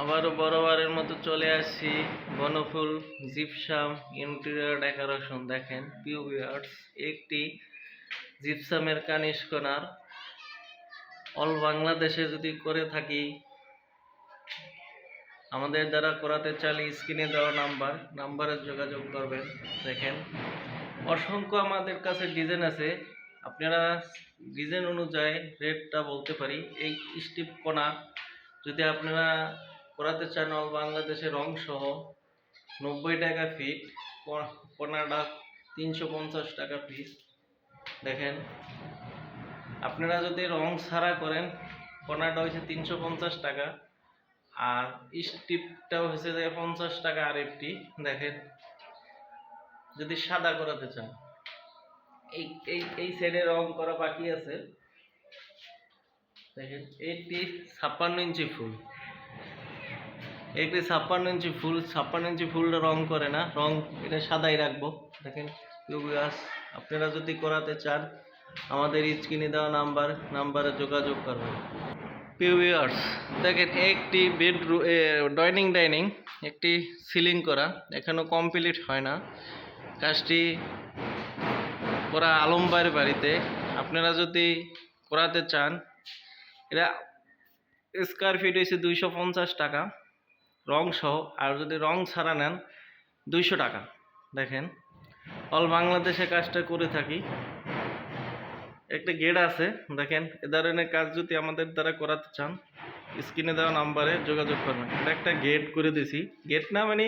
আবারও বড়বারের মতো চলে আসছি বনফুল জিপসাম ইন্টেরিয়র ডেকোরেশন দেখেন পিউ বিয়ার্স একটি জিপসামের কানিশ কোনার অল বাংলাদেশে যদি করে থাকি, আমাদের দ্বারা করাতে চাইলে স্ক্রিনে দেওয়া নাম্বার, নাম্বারে যোগাযোগ করবেন। দেখেন, অসংখ্য আমাদের কাছে ডিজাইন আছে। আপনারা ডিজাইন অনুযায়ী রেটটা বলতে পারি। এই স্টিপ কোনা যদি আপনারা করাতে চান অল বাংলাদেশের সহ নব্বই টাকা ফিট কো- কোনাটা তিনশো পঞ্চাশ টাকা পিস দেখেন, আপনারা যদি রং ছাড়া করেন কোনাটা হয়েছে তিনশো পঞ্চাশ টাকা, আর স্টিপটাও হয়েছে যে পঞ্চাশ টাকা আর একটি দেখেন, যদি সাদা করাতে চান। এই এই এই সাইডে রং করা বাকি আছে। দেখেন এইটি ছাপ্পান্ন ইঞ্চি ফুল। একটি ছাপ্পান্ন ইঞ্চি ফুল, ছাপ্পান্ন ইঞ্চি ফুলটা রং করে না, রং এটা সাদাই রাখব। দেখেন গাছ আপনারা যদি করাতে চান, আমাদের স্ক্রিনে দেওয়া নাম্বার, নাম্বারে যোগাযোগ করবেন। পিউয়ার্স দেখেন, একটি বেডরুম ডাইনিং ডাইনিং একটি সিলিং করা এখনও কমপ্লিট হয় না। কাজটি করা আলমবাইয়ের বাড়িতে। আপনারা যদি করাতে চান, এটা স্কোয়ার ফিট হয়েছে দুইশো পঞ্চাশ টাকা। রং সহ, আর যদি রং ছাড়া নেন, দুইশো টাকা। দেখেন অল বাংলাদেশে কাজটা করে থাকি। একটা গেট আছে, দেখেন, এ ধরনের কাজ যদি আমাদের দ্বারা করাতে চান, স্ক্রিনে দেওয়া নাম্বারে যোগাযোগ করবেন। এটা একটা গেট করে দিছি। গেট না মানে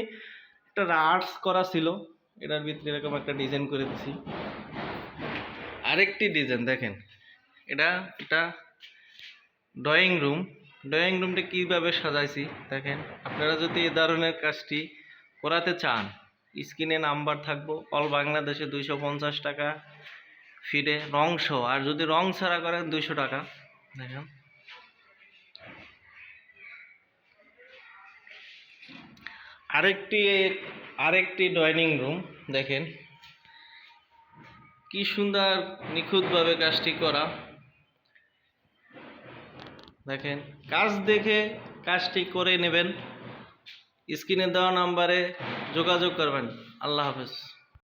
একটা আর্টস করা ছিল, এটার ভিতরে এরকম একটা ডিজাইন করে দিছি। আরেকটি ডিজাইন, দেখেন, এটা এটা ড্রয়িং রুম ড্রয়িং রুমটা কীভাবে সাজাইছি দেখেন, আপনারা যদি এ ধরনের কাজটি করাতে চান, স্ক্রিনে নাম্বার থাকব, অল বাংলাদেশে দুইশো পঞ্চাশ টাকা ফিরে, রং সহ, আর যদি রং ছাড়া করেন দুইশো টাকা, দেখেন। আরেকটি আরেকটি ডাইনিং রুম, দেখেন। কি সুন্দর, নিখুঁতভাবে কাজটি করা। দেখেন কাজ দেখে কাজটি করে নেবেন। স্ক্রিনে দেওয়া নাম্বারে যোগাযোগ করবেন। আল্লাহ হাফেজ।